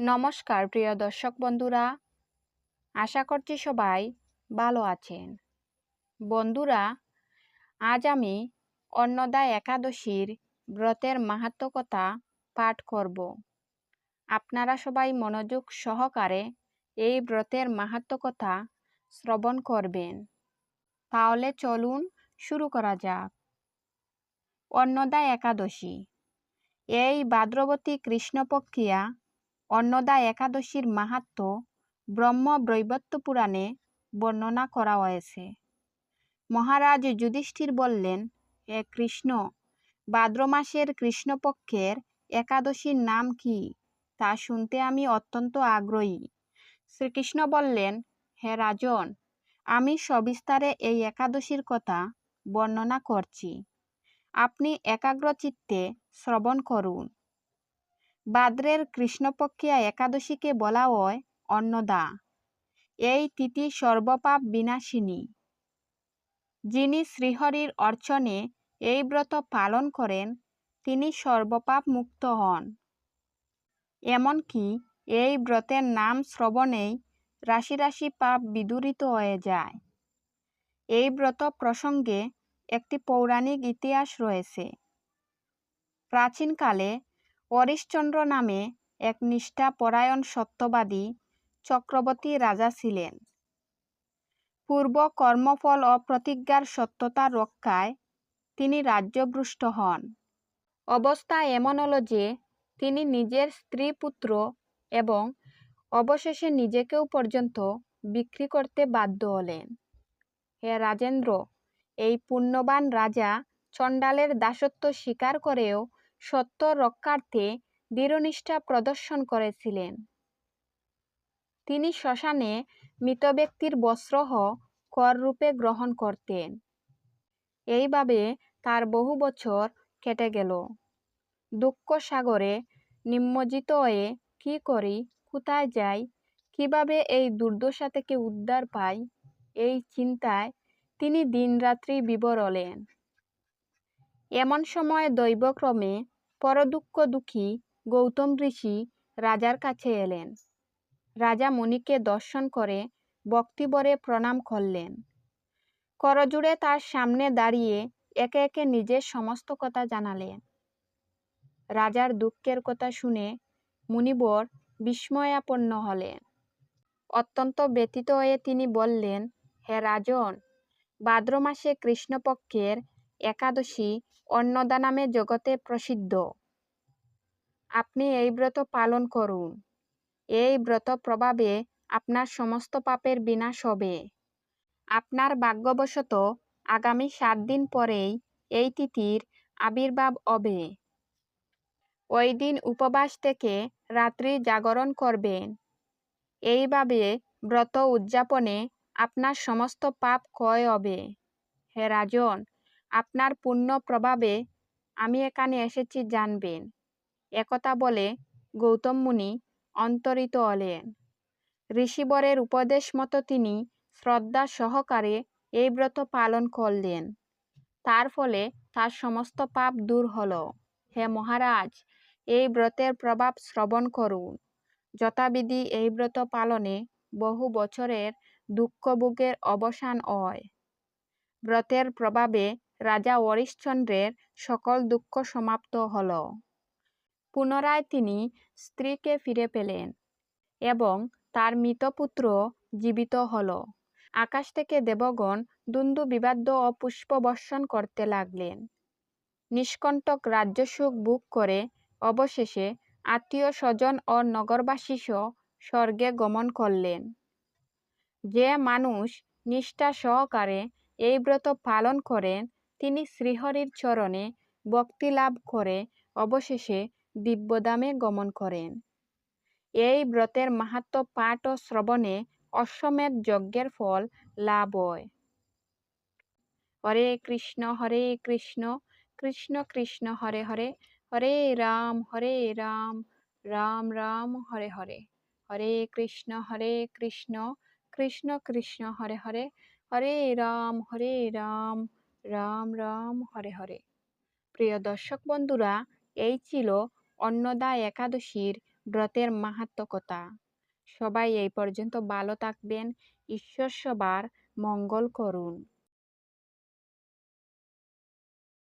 নমস্কার, প্রিয় দর্শক বন্ধুরা। আশা করছি সবাই ভালো আছেন। বন্ধুরা, আজ আমি অন্নদা একাদশীর ব্রতের মাহাত্ম কথা পাঠ করব। আপনারা সবাই মনোযোগ সহকারে এই ব্রতের মাহাত্ম কথা শ্রবণ করবেন। তাহলে চলুন শুরু করা যাক। অন্নদা একাদশী। এই ভাদ্রবতী কৃষ্ণপক্ষিয়া অন্নদা একাদশীর মাহাত্ম ব্রহ্ম বৈবত্য পুরাণে বর্ণনা করা হয়েছে। মহারাজ যুধিষ্ঠির বললেন, হে কৃষ্ণ, ভাদ্র মাসের কৃষ্ণপক্ষের একাদশীর নাম কি? তা শুনতে আমি অত্যন্ত আগ্রহী। শ্রীকৃষ্ণ বললেন, হে রাজন, আমি সবিস্তারে এই একাদশীর কথা বর্ণনা করছি। আপনি একাগ্রচিত্তে শ্রবণ করুন। ভাদ্রের কৃষ্ণপক্ষিয়া একাদশীকে বলা হয় অন্নদা। এই তিথি সর্বপাপ বিনাশিনী। যিনি শ্রীহরির অর্চনে এই ব্রত পালন করেন, তিনি সর্বপাপ মুক্ত হন। এমনকি এই ব্রতের নাম শ্রবণেই রাশি রাশি পাপ বিদূরিত হয়ে যায়। এই ব্রত প্রসঙ্গে একটি পৌরাণিক ইতিহাস রয়েছে। প্রাচীনকালে হরিশচন্দ্র নামে এক নিষ্ঠাপরায়ণ সত্যবাদী চক্রবর্তী রাজা ছিলেন। পূর্ব কর্মফল ও প্রতিজ্ঞার সত্যতা রক্ষায় তিনি রাজ্যভ্রষ্ট হন। অবস্থা এমন হল যে, তিনি নিজের স্ত্রী পুত্র এবং অবশেষে নিজেকেও পর্যন্ত বিক্রি করতে বাধ্য হলেন। হে রাজেন্দ্র, এই পুণ্যবান রাজা চণ্ডালের দাসত্ব স্বীকার করেও সত্য রক্ষার্থে দৃঢ়নিষ্ঠা প্রদর্শন করেছিলেন। তিনি শ্মশানে মৃত ব্যক্তির বস্ত্রহ কররূপে গ্রহণ করতেন। এইভাবে তার বহু বছর কেটে গেল। দুঃখ সাগরে নিম্মজিত হয়ে কি করি, কোথায় যাই, কীভাবে এই দুর্দশা থেকে উদ্ধার পাই, এই চিন্তায় তিনি দিনরাত্রি বিবর হলেন এমন সময় দৈবক্রমে পরদুঃখ দুঃখী গৌতম ঋষি রাজার কাছে এলেন। রাজা মুনিকে দর্শন করে ভক্তিবরে প্রণাম করলেন। করজুড়ে তার সামনে দাঁড়িয়ে একে একে নিজের সমস্ত কথা জানালেন। রাজার দুঃখের কথা শুনে মুনিবর বিস্ময়াপন্ন হলেন। অত্যন্ত ব্যতীত হয়ে তিনি বললেন, হে রাজন ভাদ্র মাসে কৃষ্ণপক্ষের একাদশী অন্নদা নামে জগতে প্রসিদ্ধ। আপনি এই ব্রত পালন করুন। এই ব্রত প্রভাবে আপনার সমস্ত পাপের বিনাশ হবে। আপনার ভাগ্যবশত আগামী সাত দিন পরেই এই তিথির আবির্ভাব হবে। ওই দিন উপবাস থেকে রাত্রি জাগরণ করবেন। এইভাবে ব্রত উদযাপনে আপনার সমস্ত পাপ ক্ষয় হবে। হে রাজন আপনার পুণ্য প্রভাবে আমি এখানে এসেছি জানবেন। একথা বলে গৌতম মুনি অন্তরিত হলেন। ঋষিবরের উপদেশ মতো তিনি শ্রদ্ধা সহকারে এই ব্রত পালন করলেন। তার ফলে তার সমস্ত পাপ দূর হল। হে মহারাজ, এই ব্রতের প্রভাব শ্রবণ করুন। যথাবিধি এই ব্রত পালনে বহু বছরের দুঃখভোগের অবসান হয়। ব্রতের প্রভাবে রাজা হরিশ্চন্দ্রের সকল দুঃখ সমাপ্ত হল। পুনরায় তিনি স্ত্রীকে ফিরে পেলেন এবং তার মৃতপুত্র জীবিত হল। আকাশ থেকে দেবগণ দুন্দু বিবাদ্য ও পুষ্পবর্ষণ করতে লাগলেন। নিষ্কণ্টক রাজ্যসুখ বুক করে অবশেষে আত্মীয় স্বজন ও নগরবাসী স্বর্গে গমন করলেন। যে মানুষ নিষ্ঠা সহকারে এই ব্রত পালন করেন তিনি শ্রীহরির চরণে ভক্তি লাভ করে অবশেষে দিব্যদামে গমন করেন। এই ব্রতের মাহাত্ম পাঠ ও শ্রবণে অশ্বমেধ যজ্ঞের ফল লাভ হয়। হরে কৃষ্ণ হরে কৃষ্ণ কৃষ্ণ কৃষ্ণ, হরে হরে হরে রাম হরে রাম রাম রাম, হরে হরে। হরে কৃষ্ণ হরে কৃষ্ণ কৃষ্ণ কৃষ্ণ, হরে হরে হরে রাম হরে রাম রাম রাম, হরে হরে। প্রিয় দর্শক বন্ধুরা, এই ছিল অন্নদা একাদশীর ব্রতের মাহাত্মকতা সবাই এই পর্যন্ত ভালো থাকবেন। ঈশ্বর সবার মঙ্গল করুন।